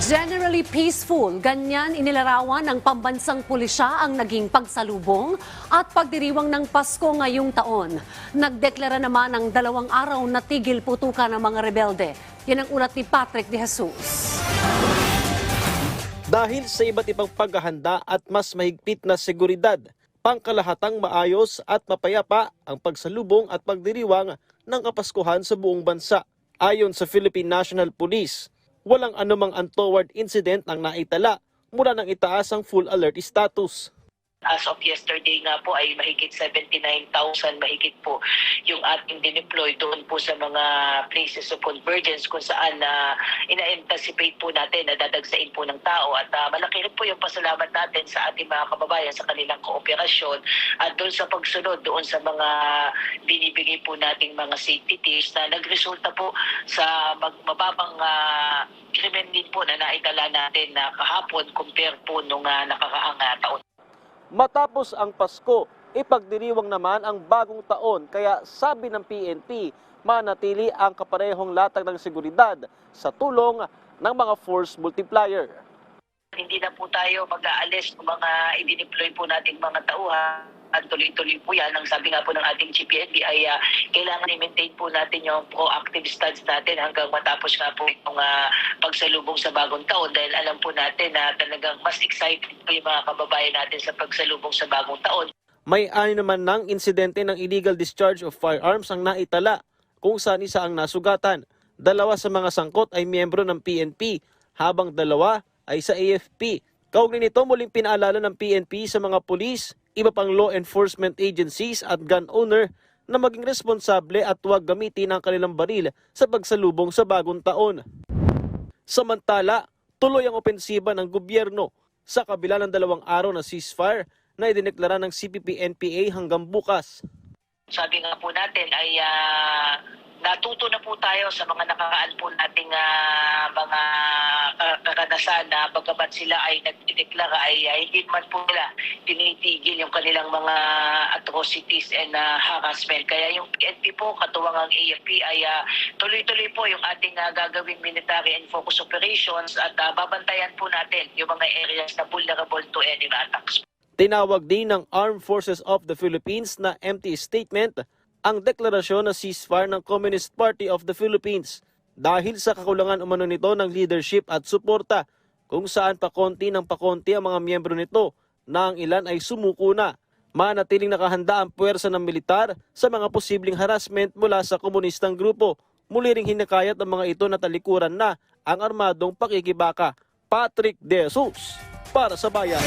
Generally peaceful, ganyan inilarawan ng pambansang pulisya ang naging pagsalubong at pagdiriwang ng Pasko ngayong taon. Nagdeklara naman ng dalawang araw na tigil putukan ng mga rebelde. Yan ang ulat ni Patrick De Jesus. Dahil sa iba't ibang paghahanda at mas mahigpit na seguridad, pangkalahatang maayos at mapayapa ang pagsalubong at pagdiriwang ng Kapaskuhan sa buong bansa. Ayon sa Philippine National Police, walang anumang untoward incident ang naitala mula nang itaas ang full alert status. As of yesterday nga po ay mahigit 79,000 mahigit po yung ating dineploy doon po sa mga places of convergence kung saan na ina-anticipate po natin na dadagsain po ng tao at ah, malaki rin po yung pasalamat natin sa ating mga kababayan sa kanilang kooperasyon at doon sa pagsunod doon sa mga binibigay po nating mga safety tips na nagresulta po sa mababang ah, krimen din po na naitala natin na kahapon compare po nung nakaraang ah, taon. Matapos ang Pasko, ipagdiriwang naman ang bagong taon kaya sabi ng PNP, manatili ang kaparehong latag ng seguridad sa tulong ng mga force multiplier. hindi na po tayo mag-aalis ng mga idineploy po nating mga tauhan. At tuloy-tuloy po yan. Ang sabi nga po ng ating GPNB ay ah, kailangan i-maintain po natin yung proactive stance natin hanggang matapos nga po itong ah, pagsalubong sa bagong taon dahil alam po natin na talagang mas excited po yung mga kababayan natin sa pagsalubong sa bagong taon. May ani naman ng insidente ng illegal discharge of firearms ang naitala kung saan isa ang nasugatan. Dalawa sa mga sangkot ay miyembro ng PNP habang dalawa ay sa AFP. Kaugnay nito muling pinaalala ng PNP sa mga pulis, iba pang law enforcement agencies at gun owner na maging responsable at huwag gamitin ang kanilang baril sa pagsalubong sa bagong taon. Samantala, tuloy ang opensiba ng gobyerno sa kabila ng dalawang araw na ceasefire na idineklara ng CPP-NPA hanggang bukas. Sabi nga po natin ay ah, natuto na po tayo sa mga nakaraan po nating ah, mga ah, karanasan na bagamat sila ay nagdideklara ay ah, hindi man po nila tinitigil yung kanilang mga atrocities and ah, harassment. Kaya yung PNP po, katuwang ang AFP ay ah, tuloy-tuloy po yung ating ah, gagawing military and focus operations at ah, babantayan po natin yung mga areas na vulnerable to enemy attacks. Tinawag din ng Armed Forces of the Philippines na empty statement ang deklarasyon na ceasefire ng Communist Party of the Philippines dahil sa kakulangan umano nito ng leadership at suporta kung saan pakonti ng pakonti ang mga miyembro nito na ang ilan ay sumuko na. Manatiling nakahanda ang puwersa ng militar sa mga posibleng harassment mula sa komunistang grupo. Muli ring hinakayat ang mga ito na talikuran na ang armadong pakikibaka. Patrick De Jesus para sa Bayan.